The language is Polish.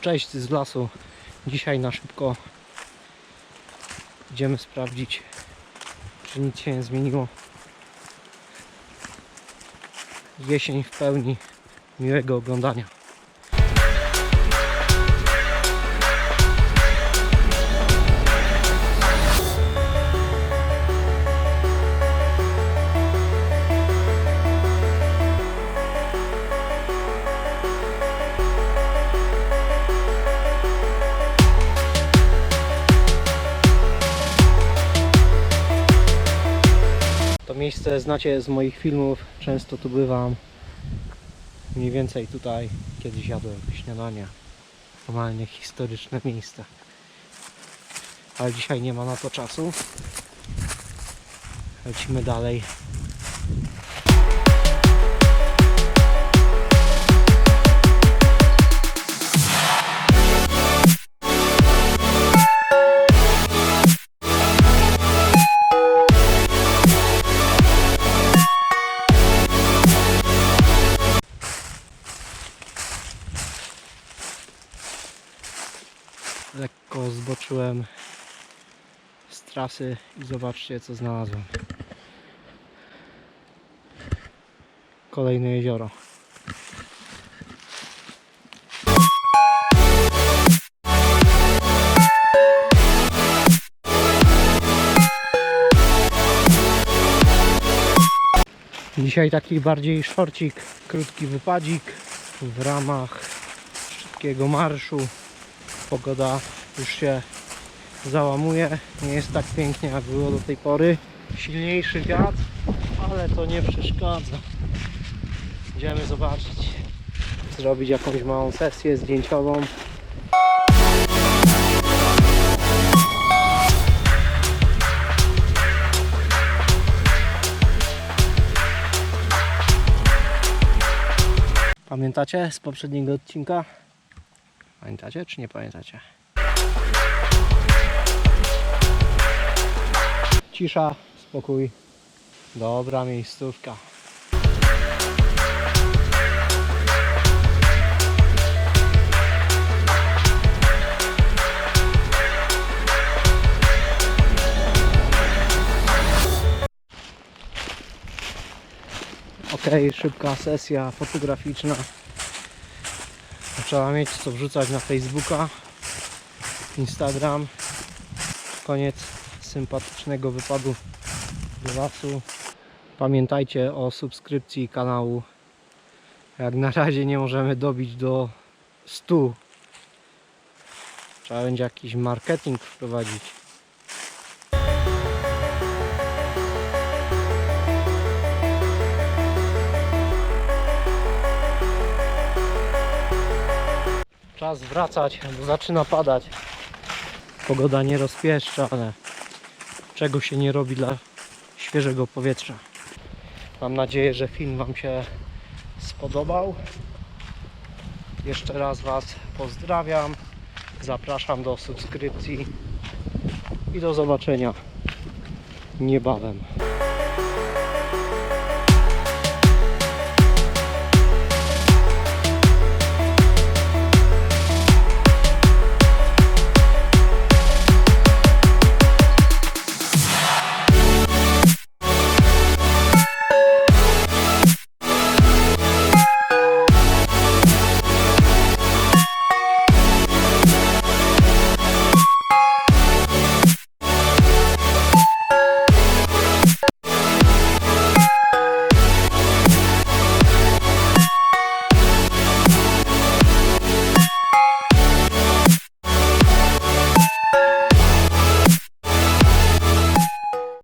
Cześć z lasu. Dzisiaj na szybko idziemy sprawdzić, czy nic się nie zmieniło. Jesień w pełni. Miłego oglądania. Miejsce znacie z moich filmów, często tu bywam. Mniej więcej tutaj kiedyś jadłem śniadanie. Normalnie historyczne miejsce. Ale dzisiaj nie ma na to czasu. Lecimy dalej. Lekko zboczyłem z trasy i zobaczcie co znalazłem. Kolejne jezioro. Dzisiaj taki bardziej szorcik, krótki wypadzik w ramach szybkiego marszu. Pogoda już się załamuje. Nie jest tak pięknie jak było do tej pory. Silniejszy wiatr, ale to nie przeszkadza. Idziemy zobaczyć, zrobić jakąś małą sesję zdjęciową. Pamiętacie z poprzedniego odcinka? Pamiętacie czy nie pamiętacie? Cisza, spokój. Dobra miejscówka. Ok, szybka sesja fotograficzna. Trzeba mieć co wrzucać na Facebooka, Instagram. Koniec sympatycznego wypadu do lasu. Pamiętajcie o subskrypcji kanału. Jak na razie nie możemy dobić do 100. Trzeba będzie jakiś marketing wprowadzić. Czas wracać, bo zaczyna padać. Pogoda nie rozpieszcza, ale czego się nie robi dla świeżego powietrza. Mam nadzieję, że film Wam się spodobał. Jeszcze raz Was pozdrawiam. Zapraszam do subskrypcji i do zobaczenia niebawem.